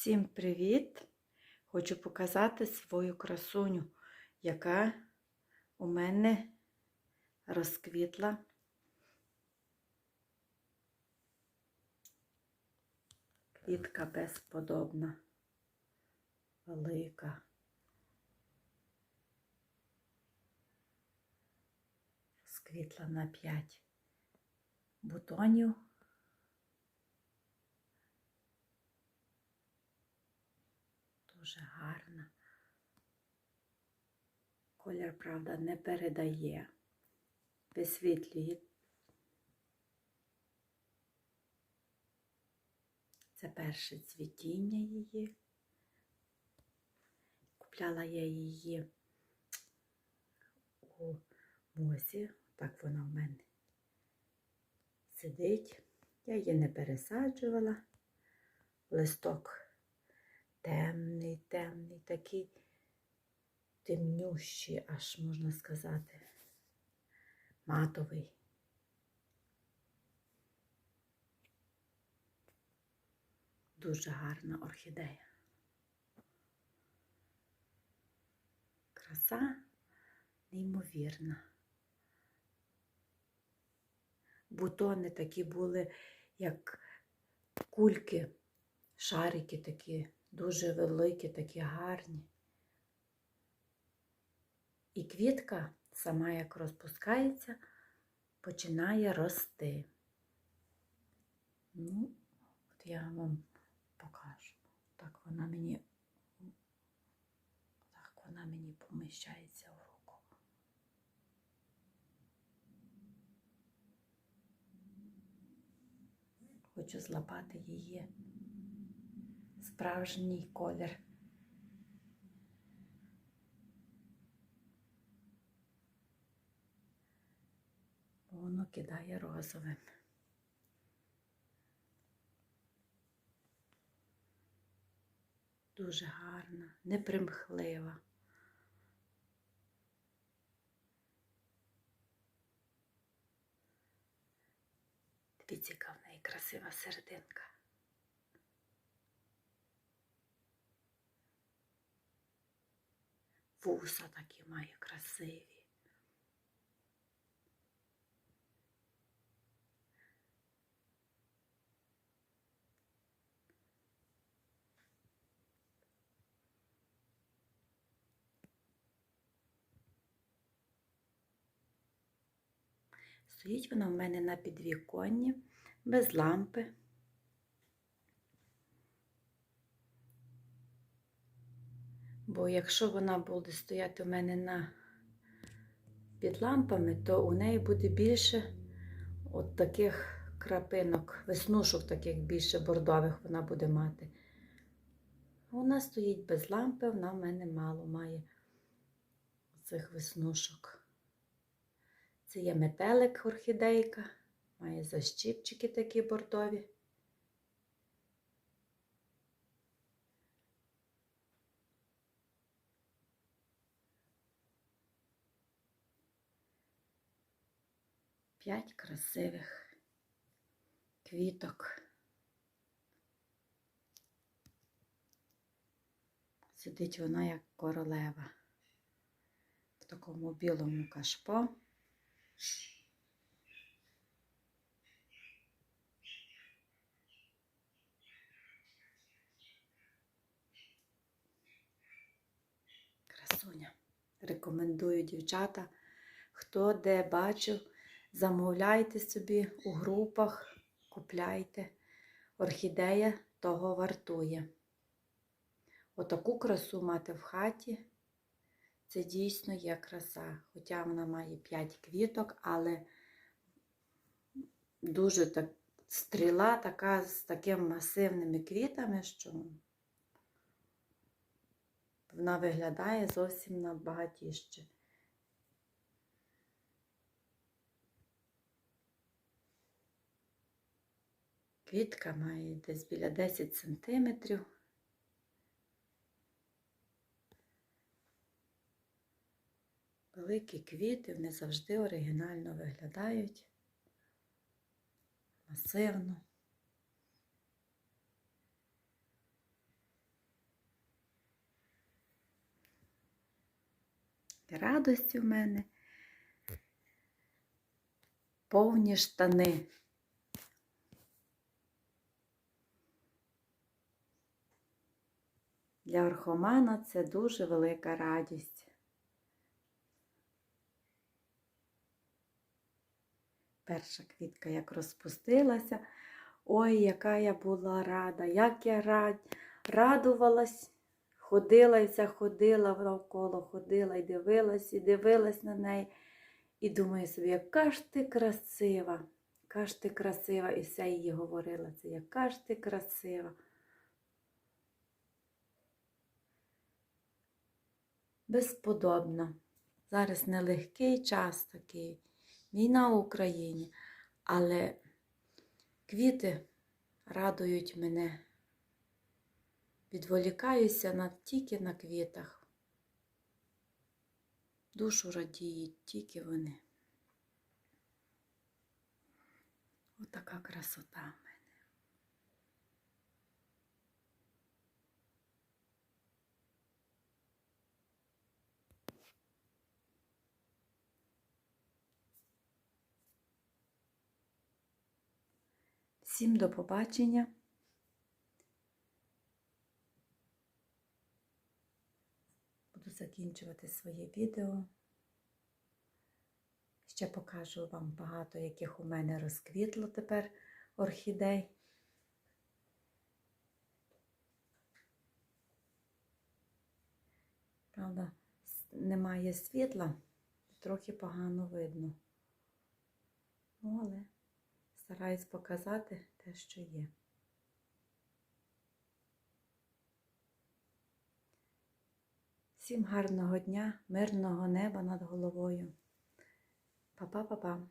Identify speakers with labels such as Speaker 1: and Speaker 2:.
Speaker 1: Всім привіт! Хочу показати свою красуню, яка у мене розквітла. Квітка безподобна, велика. Розквітла на 5 бутонів. Дуже гарна. Колір, правда, не передає, висвітлює. Це перше цвітіння її. Купляла я її у мозі, так вона в мене сидить. Я її не пересаджувала. Листок темний, темний, такий темнющий, аж можна сказати, матовий. Дуже гарна орхідея. Краса неймовірна. Бутони такі були, як кульки, шарики такі, дуже великі, такі гарні. І квітка, сама як розпускається, починає рости. Ну, от я вам покажу. Так вона мені, так вона мені поміщається в руку. Хочу злапати її справжній колір. Воно кидає розовим. Дуже гарна, непримхлива. Дивіться, яка в неї красива серединка. Вуса такі має красиві. Стоїть вона в мене на підвіконні, без лампи. Бо якщо вона буде стояти у мене на під лампами, то у неї буде більше от таких крапинок, веснушок таких більше бордових вона буде мати. Вона стоїть без лампи, вона в мене мало має цих веснушок. Це є метелик орхідейка, має защіпчики такі бордові. П'ять красивих квіток. Сидить вона як королева в такому білому кашпо. Красуня. Рекомендую дівчата, хто де бачив, замовляйте собі у групах, купляйте. Орхідея того вартує. Отаку красу мати в хаті. Це дійсно є краса. Хоча вона має 5 квіток, але дуже так, стріла така з такими масивними квітами, що вона виглядає зовсім набагатіще. Квітка має десь біля 10 сантиметрів. Великі квіти вони завжди оригінально виглядають масивно. Радості в мене повні штани. Для орхомана це дуже велика радість. Перша квітка як розпустилася. Ой, яка я була рада, як я рад... радувалась, ходила і вся ходила навколо, ходила і дивилась, і дивилась на неї. І думаю собі, яка ж ти красива, яка ж ти красива, і вся її говорила це, яка ж ти красива. Безподобно. Зараз нелегкий час такий, війна в Україні, але квіти радують мене. Відволікаюся на, тільки на квітах. Душу радіють тільки вони. Отака красота Всім до побачення. Буду закінчувати своє відео. Ще покажу вам багато, яких у мене розквітло тепер орхідей. Правда, немає світла, трохи погано видно. Ну, але стараюсь показати те, що є. Всім гарного дня, мирного неба над головою. Па-па-па-па.